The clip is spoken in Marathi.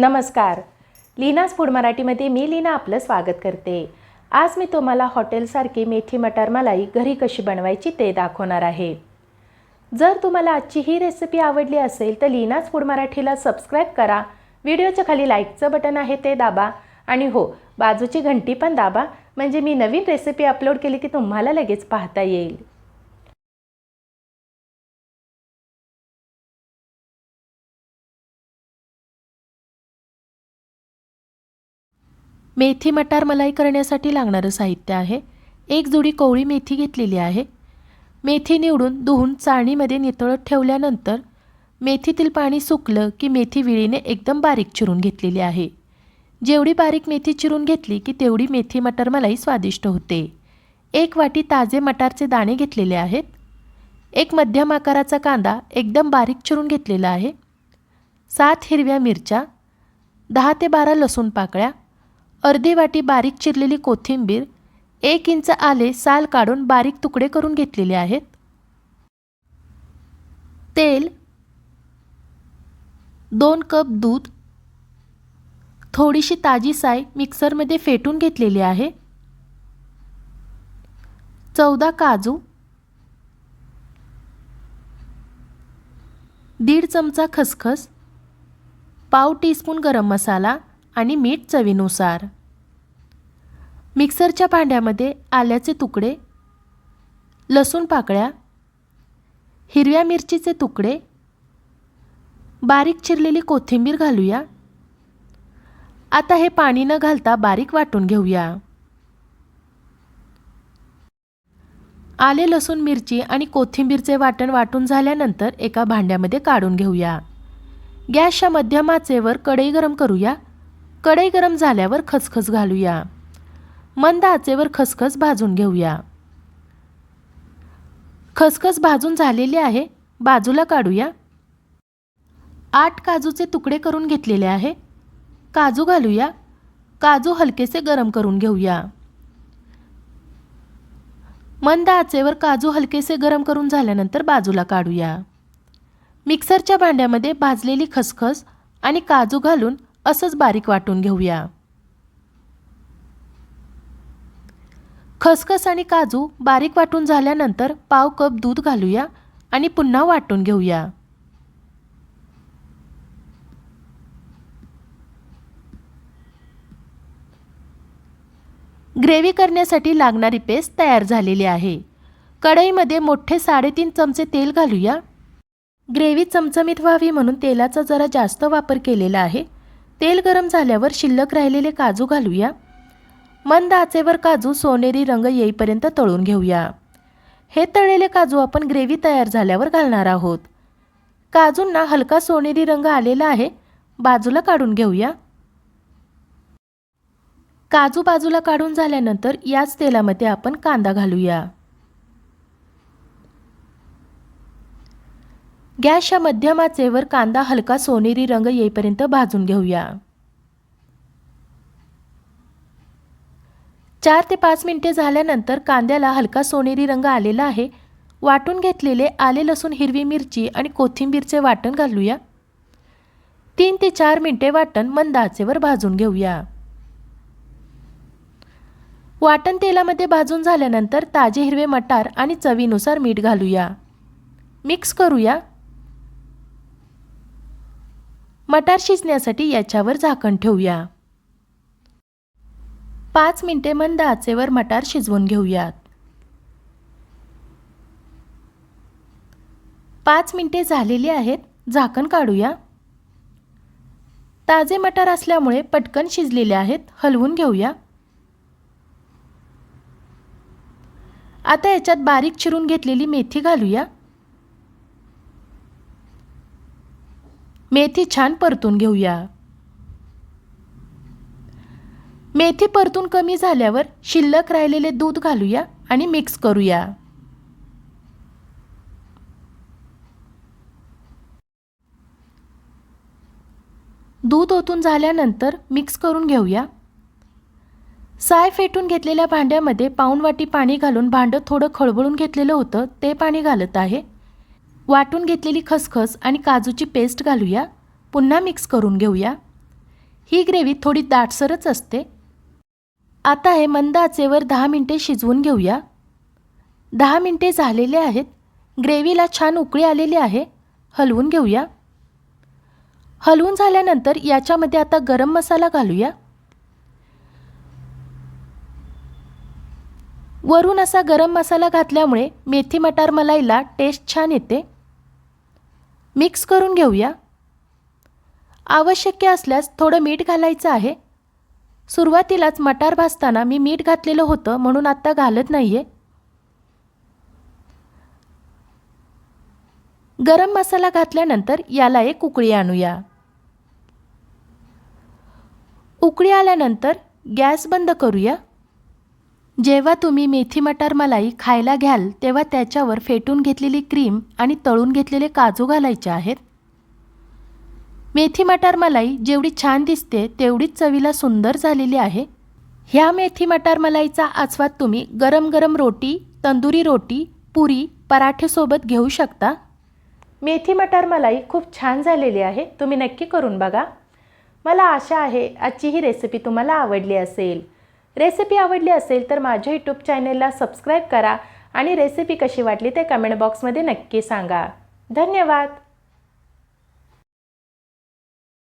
नमस्कार. लीनाज फूड मराठीमध्ये मी लीना आपलं स्वागत करते. आज मी तुम्हाला हॉटेलसारखी मेथी मटार मलाई घरी कशी बनवायची ते दाखवणार आहे. जर तुम्हाला आजची ही रेसिपी आवडली असेल तर लीनाज फूड मराठीला सबस्क्राईब करा. व्हिडिओच्या खाली लाईकचं बटन आहे ते दाबा. आणि हो बाजूची घंटी पण दाबा. म्हणजे मी नवीन रेसिपी अपलोड केली की तुम्हाला लगेच पाहता येईल. मेथी मटार मलाई करण्यासाठी लागणारं साहित्य आहे. एक जुडी कोवळी मेथी घेतलेली आहे. मेथी निवडून धुवून चाळणीमध्ये नितळत ठेवल्यानंतर मेथीतील पाणी सुकलं की मेथी विळीने एकदम बारीक चिरून घेतलेली आहे. जेवढी बारीक मेथी चिरून घेतली की तेवढी मेथी मटार मलाई स्वादिष्ट होते. एक वाटी ताजे मटारचे दाणे घेतलेले आहेत. एक मध्यम आकाराचा कांदा एकदम बारीक चिरून घेतलेला आहे. सात हिरव्या मिरच्या दहा ते बारा लसूण पाकळ्या अर्धी वाटी बारीक चिरलेली कोथिंबीर एक इंच आले साल काढून बारीक तुकडे करून घेतलेले आहेत. तेल दोन कप दूध थोडीशी ताजी साय मिक्सरमध्ये फेटून घेतलेली आहे. चौदा काजू दीड चमचा खसखस पाव टीस्पून गरम मसाला आणि मीठ चवीनुसार. मिक्सरच्या भांड्यामध्ये आल्याचे तुकडे लसूण पाकळ्या हिरव्या मिरचीचे तुकडे बारीक चिरलेली कोथिंबीर घालूया. आता हे पाणी न घालता बारीक वाटून घेऊया. आले लसूण मिरची आणि कोथिंबीरचे वाटण वाटून झाल्यानंतर एका भांड्यामध्ये काढून घेऊया. गॅसच्या मध्यम आचेवर कढई गरम करूया. कढई गरम झाल्यावर खसखस घालूया. मंद आचेवर खसखस भाजून घेऊया. खसखस भाजून झालेली आहे बाजूला काढूया. आठ काजूचे तुकडे करून घेतलेले आहे काजू घालूया. काजू हलकेसे गरम करून घेऊया. मंद आचेवर काजू हलकेसे गरम करून झाल्यानंतर बाजूला काढूया. मिक्सरच्या भांड्यामध्ये भाजलेली खसखस आणि काजू घालून असंच बारीक वाटून घेऊया. खसखस आणि काजू बारीक वाटून झाल्यानंतर पाव कप दूध घालूया आणि पुन्हा वाटून घेऊया. ग्रेव्ही करण्यासाठी लागणारी पेस्ट तयार झालेली आहे. कढईमध्ये मोठे साडेतीन चमचे तेल घालूया. ग्रेव्ही चमचमीत व्हावी म्हणून तेलाचा जरा जास्त वापर केलेला आहे. तेल गरम झाल्यावर शिल्लक राहिलेले काजू घालूया. मंद आचेवर काजू सोनेरी रंग येईपर्यंत तळून घेऊया. हे तळलेले काजू आपण ग्रेव्ही तयार झाल्यावर घालणार आहोत. काजूंना हलका सोनेरी रंग आलेला आहे बाजूला काढून घेऊया. काजू बाजूला काढून झाल्यानंतर याच तेलामध्ये आपण कांदा घालूया. गॅसच्या मध्यम आचेवर कांदा हलका सोनेरी रंग येईपर्यंत भाजून घेऊया. चार ते पाच मिनिटे झाल्यानंतर कांद्याला हलका सोनेरी रंग आलेला आहे. वाटून घेतलेले आले लसूण हिरवी मिरची आणि कोथिंबीरचे वाटण घालूया. तीन ते चार मिनिटे वाटण मंद आचेवर भाजून घेऊया. वाटण तेलामध्ये भाजून झाल्यानंतर ताजे हिरवे मटार आणि चवीनुसार मीठ घालूया. मिक्स करूया. मटार शिजण्यासाठी याच्यावर झाकण ठेवूया. पाच मिनिटे मंद आचेवर मटार शिजवून घेऊयात. पाच मिनिटे झालेली आहेत झाकण काढूया. ताजे मटार असल्यामुळे पटकन शिजलेले आहेत हलवून घेऊया. आता याच्यात बारीक चिरून घेतलेली मेथी घालूया. मेथी छान परतून घेऊया. मेथी परतून कमी झाल्यावर शिल्लक राहिलेले दूध घालूया आणि मिक्स करूया. दूध ओतून झाल्यानंतर मिक्स करून घेऊया. साय फेटून घेतलेल्या भांड्यामध्ये पाऊण वाटी पाणी घालून भांडं थोडं खळबळून घेतलेलं होतं ते पाणी घालत आहे. वाटून घेतलेली खसखस आणि काजूची पेस्ट घालूया. पुन्हा मिक्स करून घेऊया. ही ग्रेव्ही थोडी दाटसरच असते. आता हे मंद आचेवर दहा मिनटे शिजवून घेऊया. दहा मिनटे झालेले आहेत. ग्रेव्हीला छान उकळी आलेली आहे. हलवून घेऊया. हलवून झाल्यानंतर याच्यामध्ये आता गरम मसाला घालूया. वरून असा गरम मसाला घातल्यामुळे मेथी मटार मलाईला टेस्ट छान येते. मिक्स करून घेऊया. आवश्यक असल्यास थोडं मीठ घालायचं आहे. सुरुवातीलाच मटार भाजताना मी मीठ घातलेलं होतं म्हणून आत्ता घालत नाही आहे गरम मसाला घातल्यानंतर याला एक उकळी आणूया. उकळी आल्यानंतर गॅस बंद करूया. जेव्हा तुम्ही मेथी मटार मलाई खायला घ्याल तेव्हा त्याच्यावर फेटून घेतलेली क्रीम आणि तळून घेतलेले काजू घालायचे आहेत. मेथी मटार मलाई जेवढी छान दिसते तेवढीच चवीला सुंदर झालेली आहे. ह्या मेथी मटार मलाईचा आस्वाद तुम्ही गरम गरम रोटी तंदुरी रोटी पुरी पराठेसोबत घेऊ शकता. मेथी मटार मलाई खूप छान झालेली आहे तुम्ही नक्की करून बघा. मला आशा आहे आजची ही रेसिपी तुम्हाला आवडली असेल. रेसिपी आवडली असेल तर माझ्या यूट्यूब चॅनेलला सबस्क्राईब करा आणि रेसिपी कशी वाटली ते कमेंट बॉक्समध्ये नक्की सांगा. धन्यवाद.